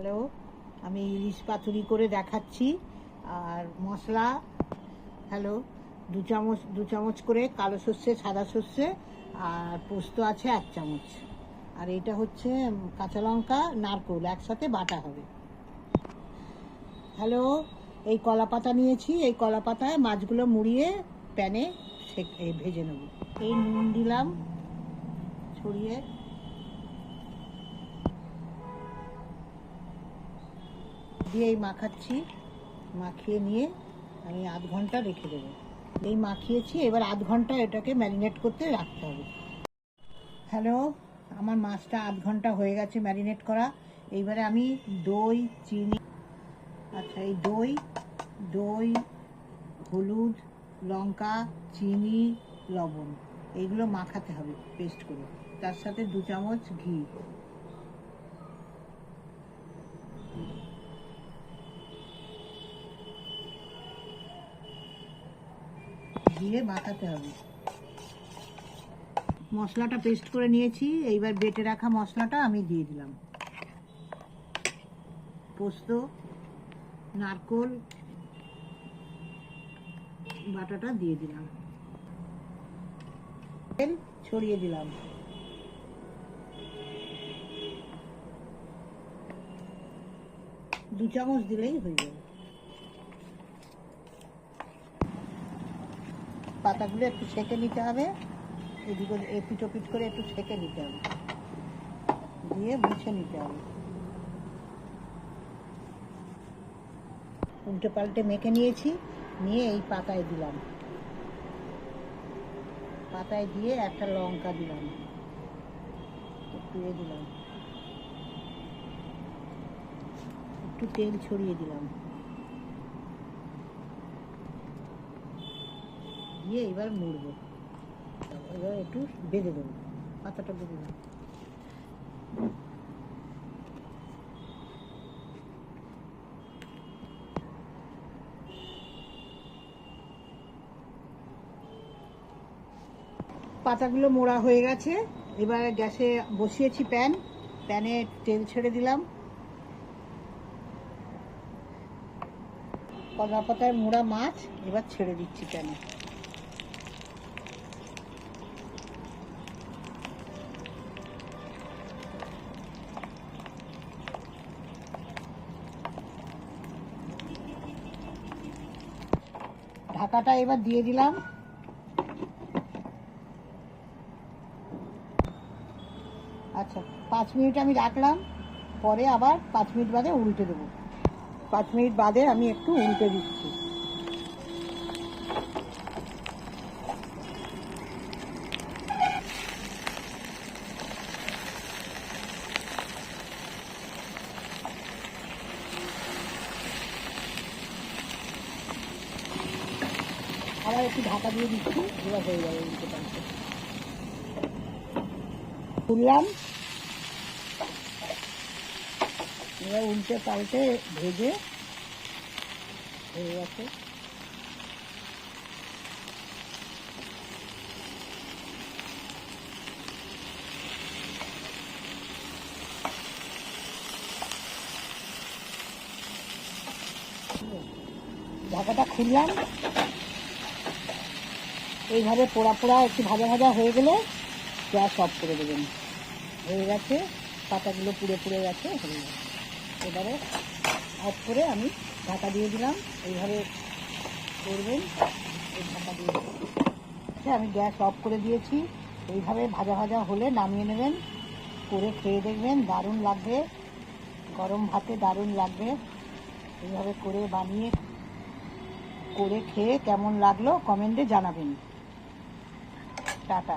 Hello, আমি ইলিশ পাতুরি করে দেখাচ্ছি, আর মশলা, হ্যালো, দু চামচ দু চামচ করে কালো সর্ষে, সাদা সর্ষে, আর পোস্ত আছে এক চামচ। আর এটা হচ্ছে কাঁচা লঙ্কা, নারকোল, একসাথে বাটা হবে। হ্যালো, এই কলা পাতা নিয়েছি, এই কলা পাতায় মাছগুলো মুড়িয়ে প্যানে ভেজে নেব। এই নুন দিলাম, ছড়িয়ে। দিয়ে এই মাখাচ্ছি। মাখিয়ে নিয়ে আমি আধ ঘণ্টা রেখে দেবো। এই মাখিয়েছি, এবার আধ ঘণ্টা এটাকে ম্যারিনেট করতে রাখতে হবে। হ্যালো, আমার মাছটা আধ ঘণ্টা হয়ে গেছে ম্যারিনেট করা। এইবারে আমি দই, চিনি আচ্ছা এই দই দই, হলুদ, লঙ্কা, চিনি, লবণ, এইগুলো মাখাতে হবে, পেস্ট করে। তার সাথে দু চামচ ঘি। দিয়ে মাখাতে হবে। মশলাটা পেস্ট করে নিয়েছি, এইবার বেটে রাখা মশলাটা আমি দিয়ে দিলাম। পোস্ত, নারকোল, বাটাটা দিয়ে দিলাম। তেল ছড়িয়ে দিলাম। দু চামচ দিলেই হয়ে যাবে পাতাগুলো একটু সেকে নিতে হবে। এদিকে এপিট ওপিট করে একটু সেকে নিতে হবে। দিয়ে মুছে নিতে হবে। উল্টে পাল্টে মেখে নিয়েছি, নিয়ে এই পাতায় দিলাম। পাতায় দিয়ে একটা লঙ্কা দিলাম। একটু এ দিলাম। একটু তেল ছড়িয়ে দিলাম। দিয়ে এবার মুড়বো। এবার একটু বেঁধে দেবো, পাতাটা বেঁধে দেবো। পাতাগুলো মোড়া হয়ে গেছে। এবার গ্যাসে বসিয়েছি প্যান। প্যানে তেল ছেড়ে দিলাম। কলা পাতায় মোড়া মাছ এবার ছেড়ে দিচ্ছি প্যানে। ঢাকাটা এবার দিয়ে দিলাম। আচ্ছা পাঁচ মিনিট আমি রাখলাম, পরে আবার পাঁচ মিনিট বাদে উল্টে দেবো। পাঁচ মিনিট বাদে আমি একটু উল্টে দিচ্ছি। আবার একটু ঢাকা দিয়ে দিচ্ছি, এবার হয়ে যাবে উল্টে পাল্টে তুললাম। এবার উল্টে পাল্টে ভেজে হয়ে গেছে। ঢাকাটা খুললাম। এইভাবে পোড়া পোড়া একটু ভাজা ভাজা হয়ে গেলে গ্যাস অফ করে দেবেন। হয়ে গেছে, পাতাগুলো পুড়ে পুড়ে গেছে, হয়ে এবারে অফ করে আমি ঢাকা দিয়ে দিলাম। এইভাবে করবেন, এই ঢাকা দিয়ে দেবেন আমি গ্যাস অফ করে দিয়েছি। এইভাবে ভাজা ভাজা হলে নামিয়ে নেবেন, করে খেয়ে দেখবেন, দারুণ লাগবে। গরম ভাতে দারুণ লাগবে। এইভাবে করে বানিয়ে, করে খেয়ে কেমন লাগল কমেন্টে জানাবেন। টাটা।